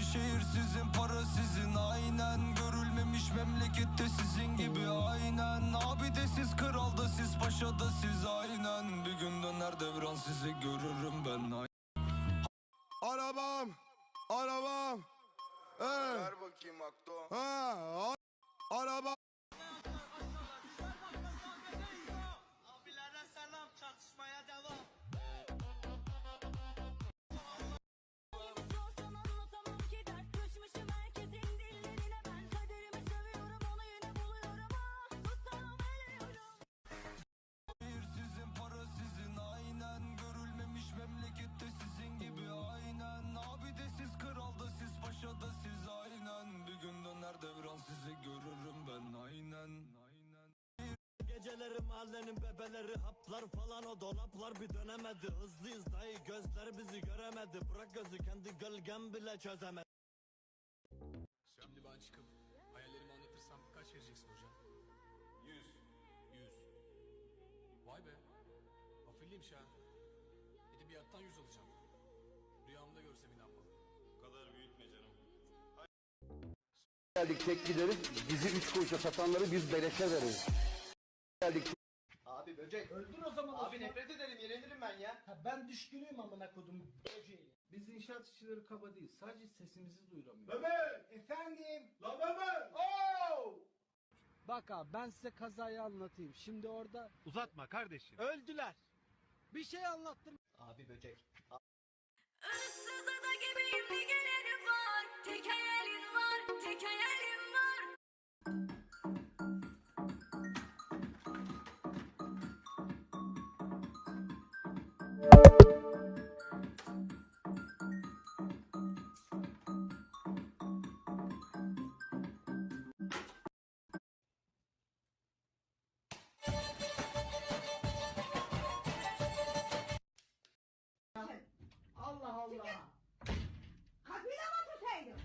şehir sizin para sizin aynen Görülmemiş memlekette sizin gibi aynen Abi de siz kral da siz paşa da siz aynen Bir gün döner devran sizi görürüm ben Arabam. Arabam. Ee, Ver bakayım Akto. ha, araba. Geceleri mahallenin bebeleri haplar falan o dolaplar bir dönemedi Hızlıyız dayı gözler bizi göremedi Bırak gözü kendi gölgem bile çözemedi Şimdi ben çıkıp hayallerimi anlatırsam kaç vereceksin hocam? Yüz. Yüz. Vay be. Afilliymiş ha. Edebiyattan yüz alacağım. Rüyamda görsem inanmam. geldik tek gideriz. Bizi üç kuruşa satanları biz beleşe veririz. Geldik Abi böcek. Öldür o zaman. Abi nefret ederim yenilirim ben ya. Ben düşkünüyüm amına kodum böceğiyle. Biz inşaat işçileri kaba değil. Sadece sesimizi duyuramıyoruz. Ömer. Efendim. Lan Ömer. Oo. Bak abi ben size kazayı anlatayım. Şimdi orada Uzatma kardeşim. öldüler. Bir şey anlattım. Abi böcek. Issız ada gibiyim bir gelirim var Tek Allah Allah. Kapıyı da mı tutsaydın?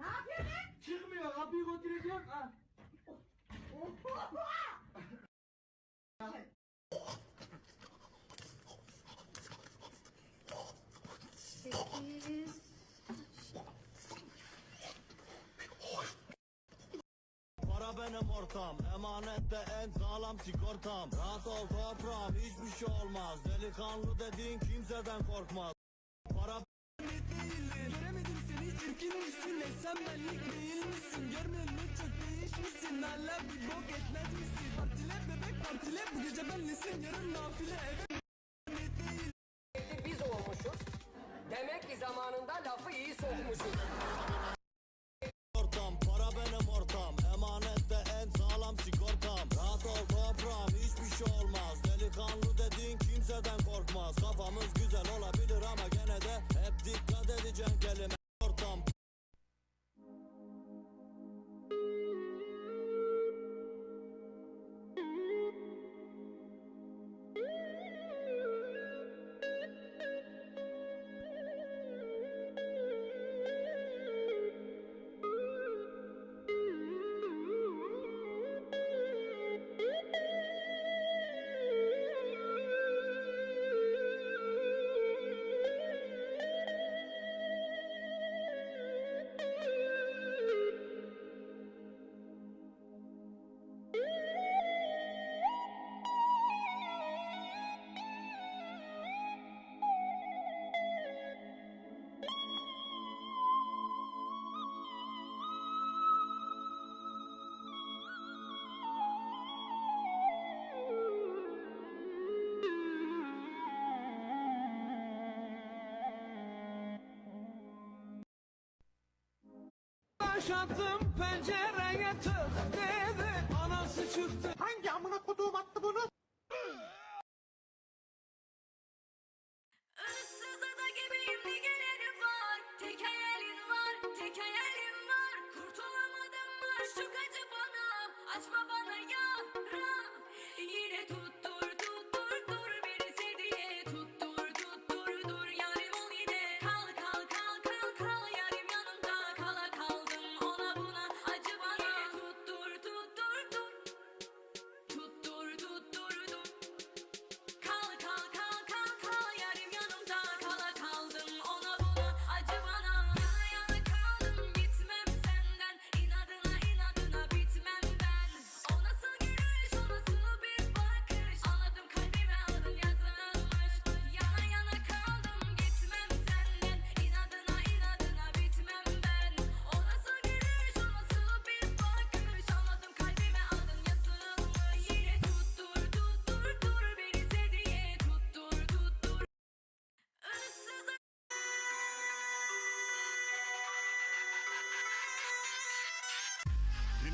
Ne yapıyorsun? Çıkmıyor kapıyı götüreceğim. Ha. Para benim ortam Emanette en sağlam sigortam. Rahat ol toprağım hiçbir şey olmaz. Delikanlı dediğin kimseden korkmaz. Para Göremedim seni çirkin misin? Ne sen benlik değil misin? Görmüyorum ne çok değişmişsin. Hala bir bok etmez misin? Partile bebek partile bu gece benlesin yarın nafile eve Delikanlı dediğin kimseden korkmaz. Kafamız güzel olabilir ama gene de Hep dikkat edeceksin kelime Taş attım pencereye tık dedi. Anası çıktı. Hangi amına koduğum attı bunu? Issız ada gibiyim bir gelirim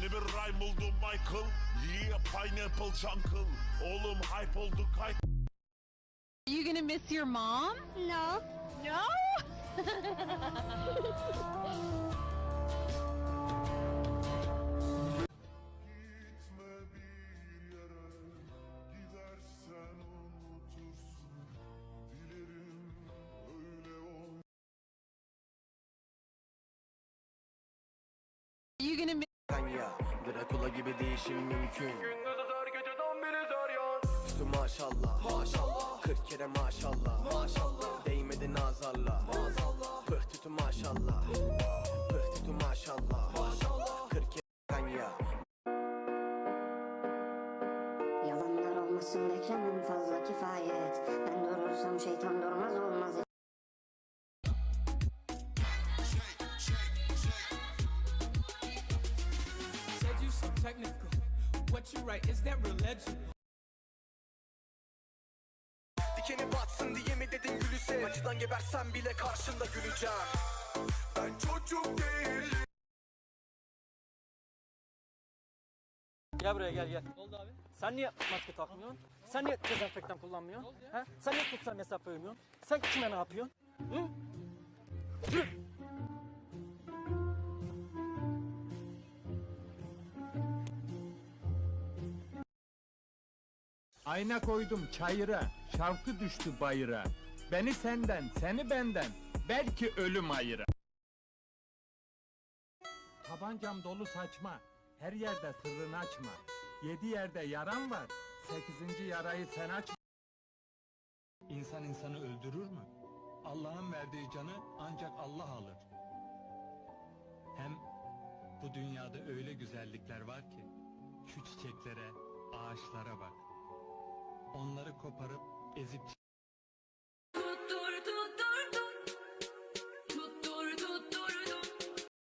Yeni bir rhyme buldum Michael Yeah pineapple chunkle Oğlum hype olduk hype You gonna miss your mom? No. No? Gitme bir yere Gidersen unutursun Dilerim öyle ol You gonna miss ya. Drakula gibi değişim mümkün. Gündüzü zor geceden biri zor ya Üstü maşallah. Maşallah. 40 kere maşallah. Maşallah. Değmedi nazarla. Maazallah Pıh tütü maşallah. Pıh tütü Maşallah What you write, is that religion? Dikeni batsın diye mi dedin gülüse Acıdan gebersen bile karşında güleceğim Ben çocuk değilim Gel buraya gel gel. Ne oldu abi? Sen niye maske takmıyorsun? Sen niye dezenfektan kullanmıyorsun? Ha? Sen niye sosyal mesafe uymuyorsun? Sen kime ne yapıyorsun? Hı? Yürü. Ayna koydum çayıra, şarkı düştü bayıra. Beni senden, seni benden, belki ölüm ayıra. Tabancam dolu saçma, her yerde sırrını açma. Yedi yerde yaran var, sekizinci yarayı sen aç. İnsan insanı öldürür mü? Allah'ın verdiği canı ancak Allah alır. Hem bu dünyada öyle güzellikler var ki, şu çiçeklere, ağaçlara bak. Onları koparıp ezip